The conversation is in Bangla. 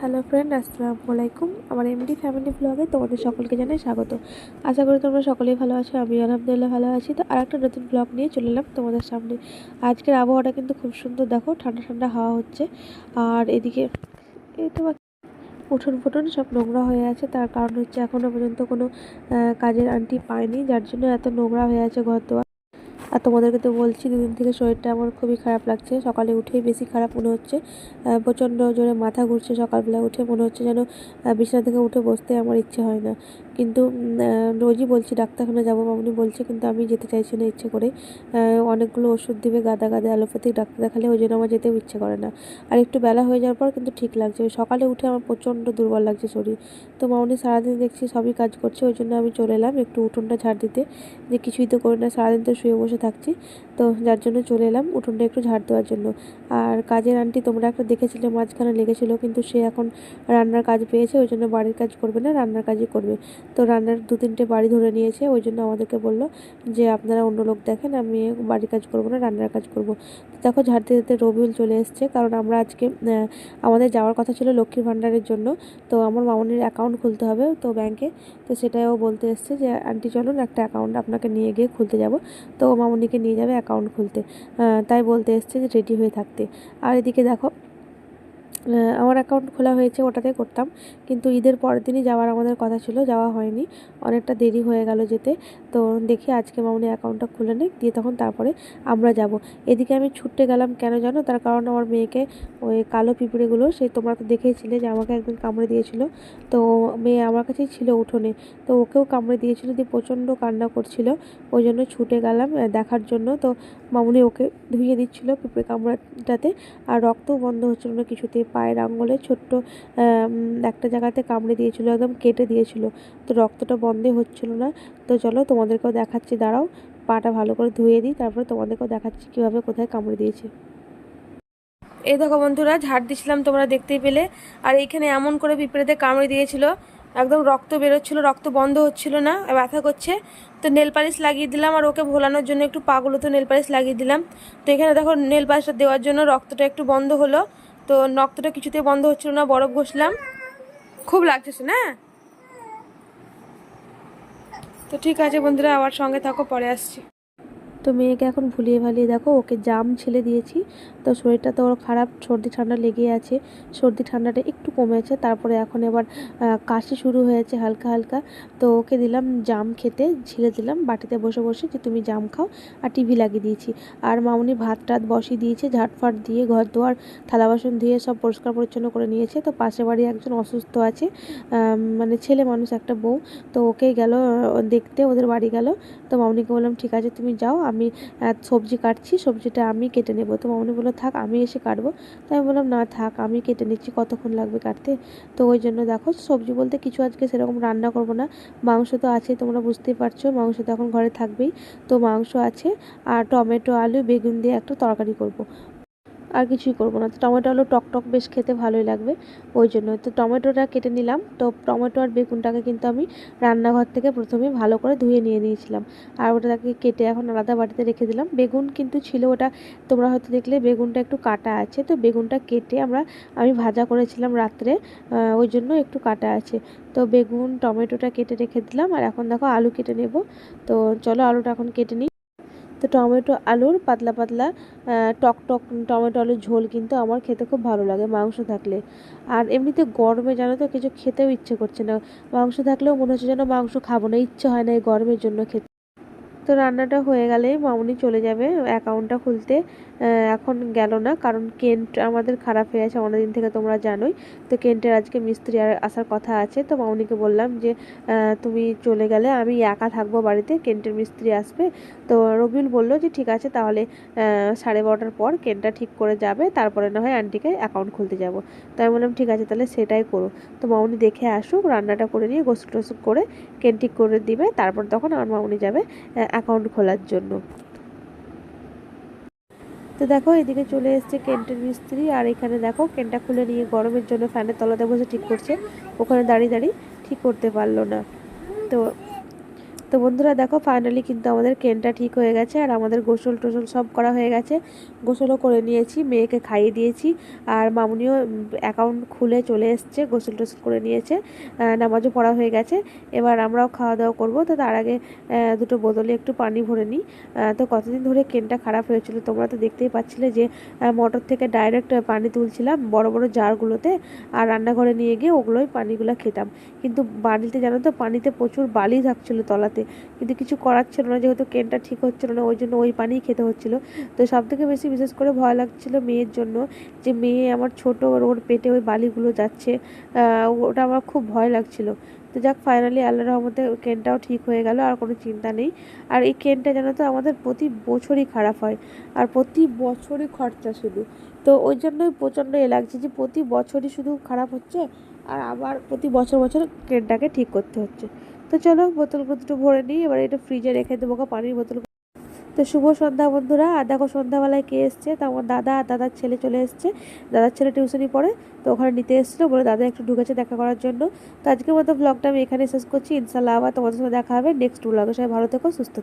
হ্যালো ফ্রেন্ড আসসালামু আলাইকুম। আমার এমডি ফ্যামিলি ব্লগে তোমাদের সকলকে জানাই স্বাগত। আশা করি তোমরা সকলেই ভালো আছো আমি আলহামদুলিল্লাহ ভালো আছি। তো আর একটা নতুন ব্লগ নিয়ে চলে এলাম তোমাদের সামনে। আজকের আবহাওয়াটা কিন্তু খুব সুন্দর, দেখো ঠান্ডা ঠান্ডা হাওয়া হচ্ছে। আর এদিকে এই তোমার উঠোন ফুটন সব নোংরা হয়ে আছে, তার কারণ হচ্ছে এখনও পর্যন্ত কোনো কাজের আন্টি পায়নি, যার জন্য এত নোংরা হয়ে আছে ঘর দোয়ার আর তোমাদেরকে তো বলছি, দুদিন থেকে শরীরটা আমার খুবই খারাপ লাগছে। সকালে উঠেই বেশি খারাপ মনে হচ্ছে। প্রচণ্ড জোরে মাথা ঘুরছে সকালবেলা উঠে। মনে হচ্ছে যেন বিছানা থেকে উঠে বসতে আমার ইচ্ছে হয় না। কিন্তু রোজই বলছি ডাক্তারখানা যাব, মামনি বলছে, কিন্তু আমি যেতে চাইছি না ইচ্ছে করে। অনেকগুলো ওষুধ দিবে, গাদা গাদা অ্যালোপ্যাথিক ডাক্তার দেখালে ওই জন্য আমার যেতেও ইচ্ছে করে না। আর একটু বেলা হয়ে যাওয়ার পর কিন্তু ঠিক লাগছে সকালে উঠে আমার প্রচণ্ড দুর্বল লাগছে শরীর। তো মামনি সারাদিন দেখছি সবই কাজ করছে, ওই জন্য আমি চলে এলাম একটু উঠোনটা ঝাড় দিতে। যে কিছুই তো করি না, সারাদিন তো শুয়ে বসে থাকছি। তো যার জন্য চলে এলাম উঠোনটা একটু ঝাড় দেওয়ার জন্য। আর কাজের আন্টি তোমরা একটা দেখেছিলে, মাঝখানে লেগেছিলো, কিন্তু সে এখন রান্নার কাজ পেয়েছে, ওই জন্য বাড়ির কাজ করবে না, রান্নার কাজই করবে। তো রান্নার দু তিনটে বাড়ি ধরে নিয়েছে, ওই জন্য আমাদেরকে বলল যে আপনারা অন্য লোক দেখেন, আমি বাড়ির কাজ করব না, রান্নার কাজ করব। দেখো ঝাড়তে দিতে রবিউল চলে এসছে, কারণ আমরা আজকে আমাদের যাওয়ার কথা ছিল লক্ষ্মীর ভাণ্ডারের জন্য, তো আমার মামনির অ্যাকাউন্ট খুলতে হবে তো ব্যাংকে তো সেটাও বলতে এসছে যে, আন্টি চলুন, একটা অ্যাকাউন্ট আপনাকে নিয়ে গিয়ে খুলতে যাব। তো মামনিকে নিয়ে যাবে অ্যাকাউন্ট খুলতে। তাই বলতে এসছে যে, রেডি হয়ে থাকতে। আর এদিকে দেখো আমার অ্যাকাউন্ট খোলা হয়েছে ওটাতে করতাম। কিন্তু ঈদের পরের দিনই যাওয়ার আমাদের কথা ছিল, যাওয়া হয়নি। অনেকটা দেরি হয়ে গেল যেতে। তো দেখি আজকে মামনি অ্যাকাউন্টটা খুলে নিক দিয়ে তখন তারপরে আমরা যাব। এদিকে আমি ছুটতে গেলাম কেন জানো? তার কারণ আমার মেয়েকে ওই কালো পিঁপড়েগুলো, সে তোমরা তো দেখেইছিলে যে আমাকে একদিন কামড়ে দিয়েছিল। তো মেয়ে আমার কাছেই ছিল উঠোনে। তো ওকেও কামড়ে দিয়েছিল, দিয়ে প্রচণ্ড কান্না করছিল। ওই জন্য ছুটে গেলাম দেখার জন্য। তো মামুনি ওকে ধুইয়ে দিচ্ছিল পিঁপড়ে কামড়াটাতে, আর রক্তও বন্ধ হচ্ছিল না কিছুতেই। পায়ের আঙুলে ছোট্ট একটা জায়গাতে কামড়ে দিয়েছিল, একদম কেটে দিয়েছিল। তো রক্তটা বন্ধই হচ্ছিল না। তো চলো তোমাদেরকেও দেখাচ্ছি, দাঁড়াও। পাটা ভালো করে ধুয়ে দিই, তারপরে তোমাদেরকেও দেখাচ্ছি কীভাবে কোথায় কামড়ে দিয়েছে। এই দেখো বন্ধুরা, ঝাড় দিছিলাম তোমরা দেখতেই পেলে। আর এইখানে এমন করে পিঁপড়েতে কামড়ে দিয়েছিল, একদম রক্ত বেরোচ্ছিল, রক্ত বন্ধ হচ্ছিল না, ব্যথা করছে। তো নেল পালিশ লাগিয়ে দিলাম, আর ওকে ভোলানোর জন্য একটু পাগুলো তো নেল পালিশ লাগিয়ে দিলাম। তো এখানে দেখো নেল পালিশটা দেওয়ার জন্য রক্তটা একটু বন্ধ হলো। তো নক্তটা কিছুতে বন্ধ হচ্ছিল না, বরফ ঘষলাম। খুব লাগছে না তো ঠিক আছে বন্ধুরা আবার সঙ্গে থাকো, পরে আসছি। তো মেয়েকে এখন ভুলিয়ে ভালিয়ে দেখো, ওকে জাম ছেলে দিয়েছি। তো শরীরটা তো ওর খারাপ, সর্দি ঠান্ডা লেগে আছে। সর্দি ঠান্ডাটা একটু কমেছে, তারপরে এখন এবার কাশি শুরু হয়েছে হালকা হালকা। তো ওকে দিলাম জাম খেতে, ছিলে দিলাম বাটিতে বসে বসে যে তুমি জাম খাও, আর টিভি লাগিয়ে দিয়েছি। আর মামুনি ভাত টাত বসিয়ে দিয়েছে ঝাটফাট দিয়ে ঘর দুয়ার, থালা বাসন ধুয়ে সব পরিষ্কার পরিচ্ছন্ন করে নিয়েছে। তো পাশে বাড়ি একজন অসুস্থ আছে মানে ছেলে মানুষ, একটা বউ। তো ওকে গেল দেখতে ওদের বাড়ি গেল। তো মামনিকে বললাম, ঠিক আছে, তুমি যাও, আমি আহ, সবজি কাটছি সবজিটা আমি কেটে নেব। তো মামনি বলল থাক আমি এসে কাটবো। তো আমি বললাম না থাক আমি কেটে নিচ্ছি কতক্ষণ লাগবে কাটতে? তো ওই জন্য দেখো সবজি বলতে কিছু আজকে সেরকম রান্না করব না। মাংস তো আছে তোমরা বুঝতেই পারছ মাংস তো এখন ঘরে থাকবেই। তো মাংস আছে আর টমেটো আলু বেগুন দিয়ে একটা তরকারি করব। আর কিছুই করব না। তো টমেটো আলু টক টক বেশ খেতে ভালোই লাগবে, ওই জন্য। তো টমেটোটা কেটে নিলাম। তো টমেটো আর বেগুনটাকে কিন্তু আমি রান্নাঘর থেকে প্রথমে ভালো করে ধুয়ে নিয়ে নিয়েছিলাম। আর ওটাকে কেটে এখন আলাদা বাটিতে রেখে দিলাম। বেগুন কিন্তু ছিল ওটা, তোমরা হয়তো দেখলে বেগুনটা একটু কাটা আছে। তো বেগুনটা কেটে আমরা, আমি ভাজা করেছিলাম রাত্রে ওই জন্য একটু কাটা আছে। তো বেগুন, টমেটোটা কেটে রেখে দিলাম। আর এখন দেখো আলু কেটে নেব। তো চলো আলুটা এখন কেটে নিই। তো টমেটো আলুর পাতলা পাতলা টক টক টমেটো আলুর ঝোল কিন্তু আমার খেতে খুব ভালো লাগে মাংস থাকলে। আর এমনিতে গরমে জানো তো কিছু খেতেও ইচ্ছে করছে না। মাংস থাকলেও মনে হচ্ছে যেন মাংস খাব না, ইচ্ছে হয় না এই গরমের জন্য খেতে। তো রান্নাটা হয়ে গেলেই মামনি চলে যাবে অ্যাকাউন্টটা খুলতে। এখন গেল না, কারণ কেন্ট আমাদের খারাপ হয়ে আছে অনেকদিন থেকে তোমরা জানোই। তো কেন্টের আজকে মিস্ত্রি আসার কথা আছে, তো মামনিকে বললাম যে তুমি চলে গেলে, আমি একা থাকব বাড়িতে, কেন্টের মিস্ত্রি আসবে। তো রবিউল বলল যে, ঠিক আছে, তাহলে সাড়ে বারোটার পর কেনটা ঠিক করে যাবে, তারপরে না হয় আন্টিকে অ্যাকাউন্ট খুলতে যাব। তো আমি বললাম, ঠিক আছে, তাহলে সেটাই করো। তো মামনি দেখে আসুক, রান্নাটা করে নিয়ে গোসল টোসল করে কেন ঠিক করে দিবে, তারপর তখন আমার মামনি যাবে। অ্যাকাউন্ট খোলার জন্য। তো দেখো, এদিকে চলে এসছে কেন্টের মিস্ত্রি, আর এখানে দেখো, কেনটা খুলে নিয়ে গরমের জন্য ফ্যানের তলাতে বসে ঠিক করছে, ওখানে দাঁড়িয়ে দাঁড়িয়ে ঠিক করতে পারল না। তো তো বন্ধুরা দেখো ফাইনালি কিন্তু আমাদের কেনটা ঠিক হয়ে গেছে আর আমাদের গোসল টোসল সব করা হয়ে গেছে। গোসলও করে নিয়েছি, মেয়েকে খাইয়ে দিয়েছি আর মামুনিও অ্যাকাউন্ট খুলে চলে এসছে, গোসল টোসল করে নিয়েছে নামাজও পড়া হয়ে গেছে। এবার আমরাও খাওয়া দাওয়া করব। তো তার আগে দুটো বোতলে একটু পানি ভরে নিই। তো কতদিন ধরে কেনটা খারাপ হয়েছিল তোমরা তো দেখতেই পাচ্ছিলে যে মোটর থেকে ডাইরেক্ট পানি তুলছিলাম বড় বড় জারগুলোতে আর রান্নাঘরে নিয়ে গিয়ে ওগুলোই পানিগুলো খেতাম। কিন্তু বাড়িতে জানো তো, পানিতে প্রচুর বালি থাকছিল তলাতে। কিন্তু কিছু করার ছিল না, যেহেতু কেনটা ঠিক হচ্ছিল না, ওই জন্য ওই পানিই খেতে হচ্ছিল। তো সব থেকে বেশি বিশেষ করে ভয় লাগছিল মেয়ের জন্য, যে মেয়ে আমার ছোট ওর পেটে ওই বালিগুলো যাচ্ছে ওটা আমার খুব ভয় লাগছিল। তো যাক ফাইনালি আল্লাহ রহমতে কেনটাও ঠিক হয়ে গেল, আর কোনো চিন্তা নেই। আর এই কেনটা জানো তো, আমাদের প্রতি বছরই খারাপ হয়, আর প্রতি বছরই খরচা শুধু। তো ওই জন্যই প্রচণ্ড এ লাগছে যে প্রতি বছরই শুধু খারাপ হচ্ছে, আর আবার প্রতি বছর বছর কেনটাকে ঠিক করতে হচ্ছে। তো চলো, বোতলগুলো দুটো ভরে নিই, এবার এটা ফ্রিজে রেখে দেবো পানির বোতল তো শুভ সন্ধ্যা বন্ধুরা। আর দেখো সন্ধ্যাবেলায় কে এসছে? তো আমার দাদা আর দাদার ছেলে চলে এসছে। দাদার ছেলে টিউশনি পড়ে, তো ওখানে নিতে এসেছিল। বলে, দাদা একটু ঢুকেছে দেখা করার জন্য। তো আজকের মতো ব্লগটা আমি এখানে শেষ করছি। ইনশাল্লাহ আবার তোমাদের সাথে দেখা হবে নেক্সট ব্লগে সবাই ভালো থেকো, সুস্থ